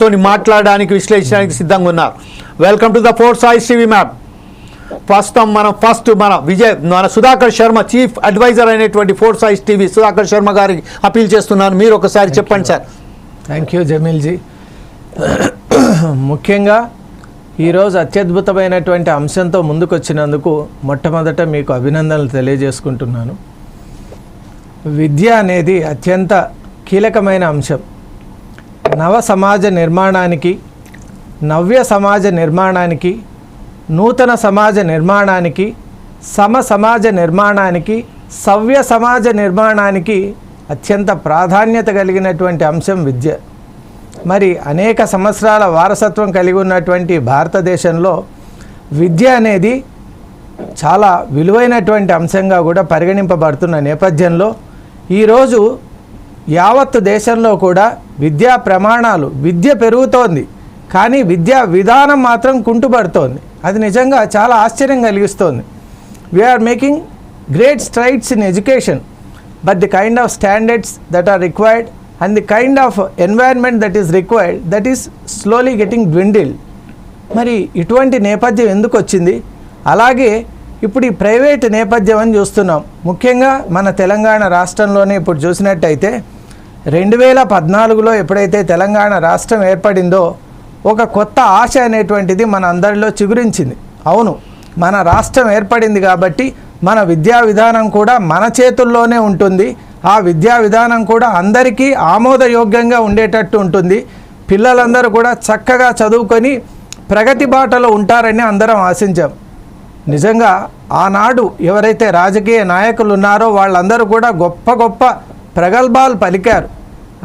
తోని మాట్లాడడానికి విశ్లేషించడానికి సిద్ధంగా ఉన్నారు. వెల్కమ్ టు ద ఫోర్ సాయిస్ టీవీ మ్యాప్ ప్రస్తుతం మనం ఫస్ట్ మన విజయ్ మన సుధాకర్ శర్మ చీఫ్ అడ్వైజర్ అయినటువంటి ఫోర్ సాయిస్ టీవీ సుధాకర్ శర్మ గారికి అపీల్ చేస్తున్నాను. మీరు ఒకసారి చెప్పండి సార్. థ్యాంక్ యూ జమీల్జీ ముఖ్యంగా ఈరోజు అత్యద్భుతమైనటువంటి అంశంతో ముందుకొచ్చినందుకు మొట్టమొదట మీకు అభినందనలు తెలియజేసుకుంటున్నాను. విద్య అనేది అత్యంత కీలకమైన అంశం. నవ సమాజ నిర్మాణానికి నవ్య సమాజ నిర్మాణానికి నూతన సమాజ నిర్మాణానికి సమ సమాజ నిర్మాణానికి సవ్య సమాజ నిర్మాణానికి అత్యంత ప్రాధాన్యత కలిగినటువంటి అంశం విద్య. మరి అనేక సంవత్సరాల వారసత్వం కలిగి ఉన్నటువంటి భారతదేశంలో విద్య అనేది చాలా విలువైనటువంటి అంశంగా కూడా పరిగణింపబడుతున్న నేపథ్యంలో ఈరోజు యావత్తు దేశంలో కూడా విద్యా ప్రమాణాలు విద్య పెరుగుతోంది. కానీ విద్యా విధానం మాత్రం కుంటుపడుతోంది. అది నిజంగా చాలా ఆశ్చర్యం కలిగిస్తోంది. We're making great strides in education but the kind of standards that are required and the kind of environment that is required that is slowly getting dwindle మరి ఇటువంటి నేపథ్యం ఎందుకు వచ్చింది? అలాగే ఇప్పుడు ఈ ప్రైవేట్ నేపథ్యం అని చూస్తున్నాం. ముఖ్యంగా మన తెలంగాణ రాష్ట్రంలోనే ఇప్పుడు చూసినట్టయితే రెండు వేల పద్నాలుగులో ఎప్పుడైతే తెలంగాణ రాష్ట్రం ఏర్పడిందో ఒక కొత్త ఆశ అనేటువంటిది మన అందరిలో చిగురించింది. అవును మన రాష్ట్రం ఏర్పడింది కాబట్టి మన విద్యా విధానం కూడా మన చేతుల్లోనే ఉంటుంది. ఆ విద్యా విధానం కూడా అందరికీ ఆమోదయోగ్యంగా ఉండేటట్టు ఉంటుంది. పిల్లలందరూ కూడా చక్కగా చదువుకొని ప్రగతి బాటలో ఉంటారని అందరం ఆశించాం. నిజంగా ఆనాడు ఎవరైతే రాజకీయ నాయకులు ఉన్నారో వాళ్ళందరూ కూడా గొప్ప గొప్ప ప్రగల్భాలు పలికారు.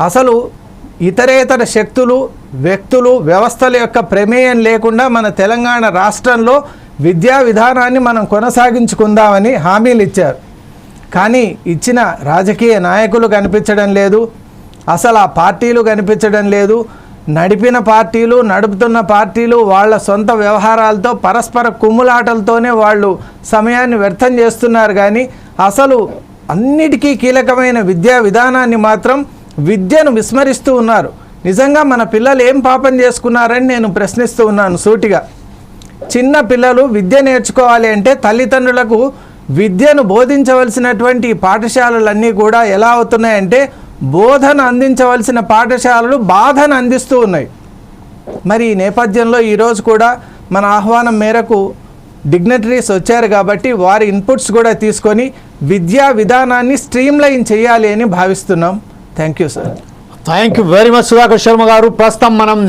అసలు ఇతరేతర శక్తులు వ్యక్తులు వ్యవస్థల యొక్క ప్రమేయం లేకుండా మన తెలంగాణ రాష్ట్రంలో విద్యా విధానాన్ని మనం కొనసాగించుకుందామని హామీలు ఇచ్చారు. కానీ ఇచ్చిన రాజకీయ నాయకులు కనిపించడం లేదు అసలు ఆ పార్టీలు కనిపించడం లేదు నడిపిన పార్టీలు నడుపుతున్న పార్టీలు వాళ్ళ సొంత వ్యవహారాలతో పరస్పర కుమ్ములాటలతోనే వాళ్ళు సమయాన్ని వ్యర్థం చేస్తున్నారు. కానీ అసలు అన్నిటికీ కీలకమైన విద్యా విధానాన్ని మాత్రం విద్యను విస్మరిస్తూ ఉన్నారు. నిజంగా మన పిల్లలు ఏం పాపం చేసుకున్నారని నేను ప్రశ్నిస్తూ ఉన్నాను సూటిగా. చిన్న పిల్లలు విద్య నేర్చుకోవాలి అంటే తల్లిదండ్రులకు విద్యను బోధించవలసినటువంటి పాఠశాలలన్నీ కూడా ఎలా అవుతున్నాయంటే బోధన అందించవలసిన పాఠశాలలు బాధను అందిస్తూ ఉన్నాయి. మరి ఈ నేపథ్యంలో ఈరోజు కూడా మన ఆహ్వానం మేరకు డిగ్నటరీస్ వచ్చారు కాబట్టి వారి ఇన్పుట్స్ కూడా తీసుకొని విద్యా విధానాన్ని స్ట్రీమ్లైన్ చేయాలి అని భావిస్తున్నాం. Thank you sir. Thank you very much Sudhakar Sharma garu. ప్రస్తుతం మనం